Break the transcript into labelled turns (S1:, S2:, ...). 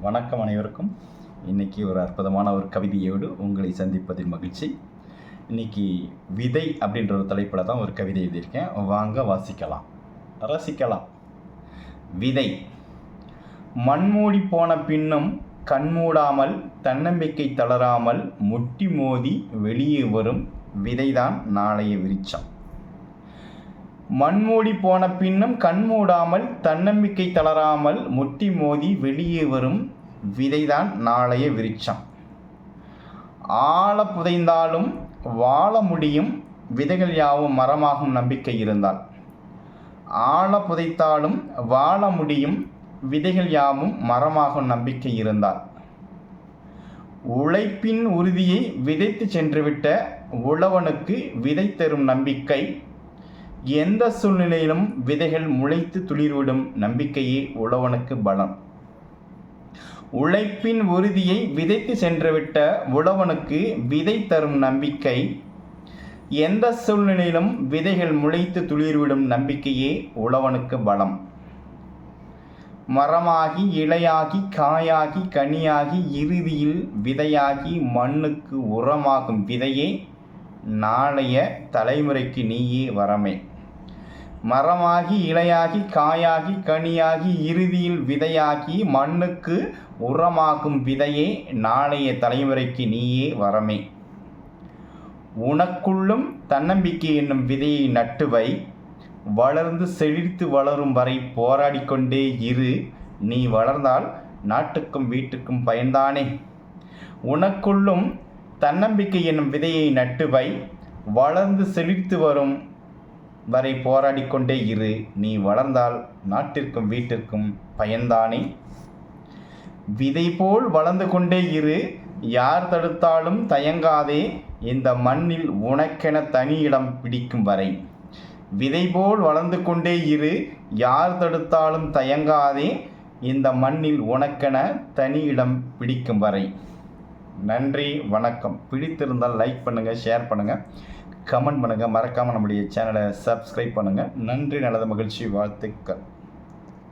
S1: வணக்கம் அனைவருக்கும். இன்றைக்கி ஒரு அற்புதமான ஒரு கவிதையோடு உங்களை சந்திப்பதில் மகிழ்ச்சி. இன்னைக்கு விதை அப்படின்ற ஒரு தலைப்பில் தான் ஒரு கவிதை எழுதியிருக்கேன். வாங்க வாசிக்கலாம். ரசிக்கலாம். விதை. மண்மூடி போன பின்னும் கண்மூடாமல் தன்னம்பிக்கை தளராமல் முட்டி மோதி வெளியே வரும் விதைதான் நாளைய விரிச்சம் மண்மூடி போன பின்னும் கண் மூடாமல் தன்னம்பிக்கை தளராமல் முட்டி மோதி வெளியே வரும் விதைதான் நாளைய விருட்சம். ஆழ புதைந்தாலும் வாழ முடியும் விதைகள் யாவும் மரமாகும் நம்பிக்கை இருந்தால். ஆழ புதைத்தாலும் வாழ முடியும் விதைகள் யாவும் மரமாகும் நம்பிக்கை இருந்தால். உழைப்பின் உறுதியை விதைத்து சென்றுவிட்ட உழவனுக்கு விதை தரும் நம்பிக்கை எந்த சூழ்நிலையிலும் விதைகள் முளைத்து துளிர்விடும் நம்பிக்கையே உழவனுக்கு பலம். உழைப்பின் உறுதியை விதைத்து சென்றுவிட்ட உழவனுக்கு விதை தரும் நம்பிக்கை எந்த சூழ்நிலையிலும் விதைகள் முளைத்து துளிர்விடும் நம்பிக்கையே உழவனுக்கு பலம். மரமாகி இலையாகி காயாகி கனியாகி இறுதியில் விதையாகி மண்ணுக்கு உரமாகும் விதையே நாளைய தலைமுறைக்கு நீயே வரமே. மரமாகி இலையாகி காயாகி கனியாகி இறுதியில் விதையாகி மண்ணுக்கு உரமாகும் விதையே நாளைய தலைமுறைக்கு நீயே வரமே. உனக்குள்ளும் தன்னம்பிக்கை என்னும் விதையை நட்டுவை. வளர்ந்து செழித்து வளரும் வரை போராடிக்கொண்டே இரு. நீ வளர்ந்தால் நாட்டுக்கும் வீட்டுக்கும் பயன்தானே. உனக்குள்ளும் தன்னம்பிக்கை என்னும் விதையை நட்டுவை வளர்ந்து செழித்து வரும் வரை போராடிக்கொண்டே இரு. நீ வளர்ந்தால் நாட்டிற்கும் வீட்டிற்கும் பயன்தானே? விதை போல் வளர்ந்து கொண்டே இரு. யார் தடுத்தாலும் தயங்காதே. இந்த மண்ணில் உனக்கென தனி இடம் பிடிக்கும் வரை. விதை போல் வளர்ந்து கொண்டே இரு. யார் தடுத்தாலும் தயங்காதே. இந்த மண்ணில் உனக்கென தனி இடம் பிடிக்கும் வரை. நன்றி வணக்கம். பிடித்திருந்தால் லைக் பண்ணுங்கள் ஷேர் பண்ணுங்கள் கமெண்ட் பண்ணுங்கள் மறக்காமல் நம்முடைய சேனலை சப்ஸ்கிரைப் பண்ணுங்கள் நன்றி நல்லது மகிழ்ச்சி வாழ்த்துக்கள்.